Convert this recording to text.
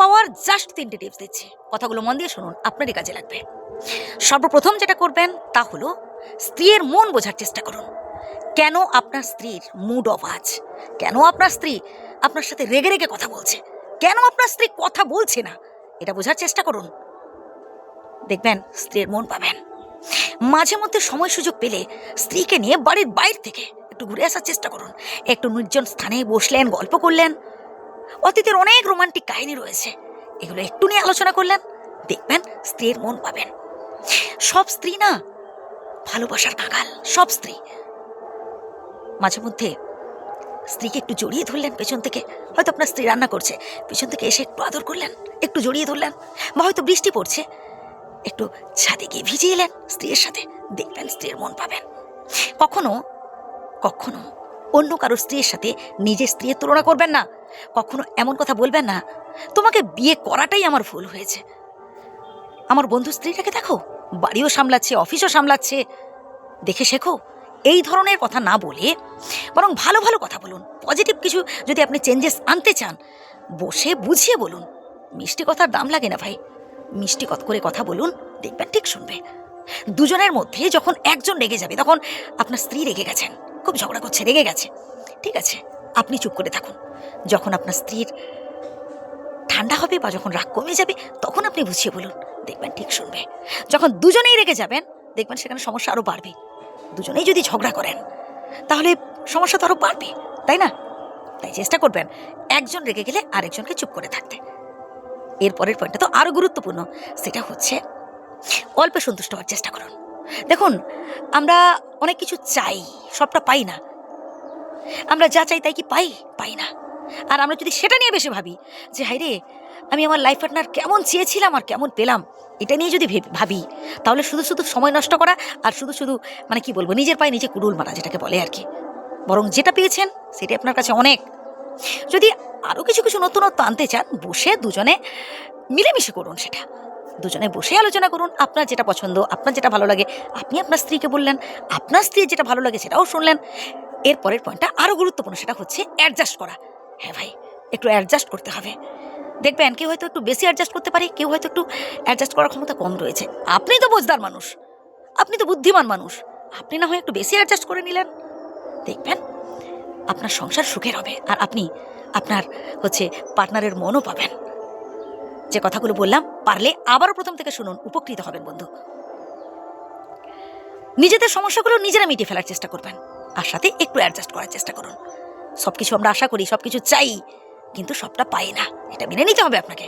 পাওয়ার just তিনটে tips দিচ্ছি। কথাগুলো মন দিয়ে শুনুন, আপনারই কাজে লাগবে। সর্বপ্রথম যেটা করবেন তা হলো, স্ত্রীর মন বোঝার চেষ্টা করুন। কেন আপনার স্ত্রীর মুড অফ আজ? কেন আপনার স্ত্রী আপনার সাথে রেগে রেগে কথা বলছে? কেন আপনার স্ত্রী কথা বলছে না? এটা বোঝার চেষ্টা করুন। দেখবেন স্ত্রীর মন পাবেন। মাঝে মধ্যে সময় সুযোগ পেলে স্ত্রীকে নিয়ে বাড়ির বাইরে থেকে একটু ঘুরে আসার চেষ্টা করুন। একটু নির্জন স্থানে বসলেন, গল্প করলেন। অতীতের অনেক রোমান্টিক কাহিনী রয়েছে। এগুলো একটু নিয়ে আলোচনা করলেন, দেখবেন স্ত্রীর মন পাবেন। সব স্ত্রী না, ভালোবাসার কাঙাল, সব স্ত্রী। মাঝে মধ্যে স্ত্রীকে একটু জড়িয়ে ধরলেন পেছন থেকে। হয়তো আপনার স্ত্রী রান্না করছে, পেছন থেকে এসে একটু আদর করলেন, একটু জড়িয়ে ধরলেন, বা হয়তো বৃষ্টি পড়ছে। একটু ছাদে গিয়ে ভিজিয়ে এলেন স্ত্রীর সাথে, দেখবেন স্ত্রীর মন পাবেন। কখনো কখনো অন্য কারোর স্ত্রীর সাথে নিজের স্ত্রীর তুলনা করবেন না। কখনো এমন কথা বলবেন না। তোমাকে বিয়ে করাটাই আমার ভুল হয়েছে। আমার বন্ধু স্ত্রীটাকে দেখো, বাড়িও সামলাচ্ছে, অফিসও সামলাচ্ছে। দেখে শেখো, এই ধরনের কথা না বলে বরং ভালো ভালো কথা বলুন। পজিটিভ কিছু যদি আপনি চেঞ্জেস আনতে চান, বসে বুঝিয়ে বলুন। মিষ্টি কথার দাম লাগে না ভাই। মিষ্টি কত করে কথা বলুন, দেখবেন ঠিক শুনবে। দুজনের মধ্যে যখন একজন রেগে যাবে, তখন আপনার স্ত্রী রেগে গেছেন। খুব ঝগড়া করছে, রেগে গেছে। ঠিক আছে, আপনি চুপ করে থাকুন। যখন আপনার স্ত্রীর ঠান্ডা হবে বা যখন রাগ কমে যাবে, তখন আপনি বুঝিয়ে বলুন। দেখবেন ঠিক শুনবে। যখন দুজনেই রেগে যাবেন, দেখবেন সেখানে সমস্যা আরও বাড়বে। দুজনেই যদি ঝগড়া করেন, তাহলে সমস্যা তো আরও বাড়বে, তাই না? তাই চেষ্টা করবেন একজন রেগে গেলে আরেকজনকে চুপ করে থাকতে। এরপরের পয়েন্টটা তো আরও গুরুত্বপূর্ণ, সেটা হচ্ছে অল্পে সন্তুষ্ট হওয়ার চেষ্টা করুন। দেখুন, আমরা অনেক কিছু চাই, সবটা পাই না। আমরা যা চাই তাই কি পাই? পাই না। আর আমরা যদি সেটা নিয়ে বেশি ভাবি, যে হাই রে আমি আমার লাইফ পার্টনার কেমন চেয়েছিলাম আর কেমন পেলাম, এটা নিয়ে যদি ভেব- তাহলে শুধু শুধু সময় নষ্ট করা আর শুধু শুধু মানে কি বলব, নিজের পায়ে নিজে কুড়ুল মারা যেটাকে বলে আর কি। বরং যেটা পেয়েছেন, সেটাই আপনার কাছে অনেক। যদি আরও কিছু কিছু নতুনত্ব আনতে চান, বসে দুজনে মিলেমিশে করুন সেটা। দুজনে বসে আলোচনা করুন, আপনার যেটা পছন্দ, আপনার যেটা ভালো লাগে, আপনি আপনার স্ত্রীকে বললেন, আপনার স্ত্রীর যেটা ভালো লাগে সেটাও শুনলেন। এর পরের পয়েন্টটা আরও গুরুত্বপূর্ণ, সেটা হচ্ছে অ্যাডজাস্ট করা। হ্যাঁ ভাই, একটু অ্যাডজাস্ট করতে হবে। দেখবেন কেউ হয়তো একটু বেশি অ্যাডজাস্ট করতে পারে, কেউ হয়তো একটু অ্যাডজাস্ট করার ক্ষমতা কম রয়েছে। আপনি তো বোঝদার মানুষ, আপনি তো বুদ্ধিমান মানুষ, আপনি না হয় একটু বেশি অ্যাডজাস্ট করে নিলেন। দেখবেন আপনার সংসার সুখের হবে আর আপনি আপনার হচ্ছে পার্টনারের মনও পাবেন। যে কথাগুলো বললাম, পারলে আবারও প্রথম থেকে শুনুন, উপকৃত হবেন বন্ধু। নিজেদের সমস্যাগুলো নিজেরা মিটিয়ে ফেলার চেষ্টা করবেন আর সাথে একটু অ্যাডজাস্ট করার চেষ্টা করুন। সব কিছু আমরা আশা করি সব কিছু চাই, কিন্তু সবটা পাই না। এটা মেনে নিতে হবে আপনাকে।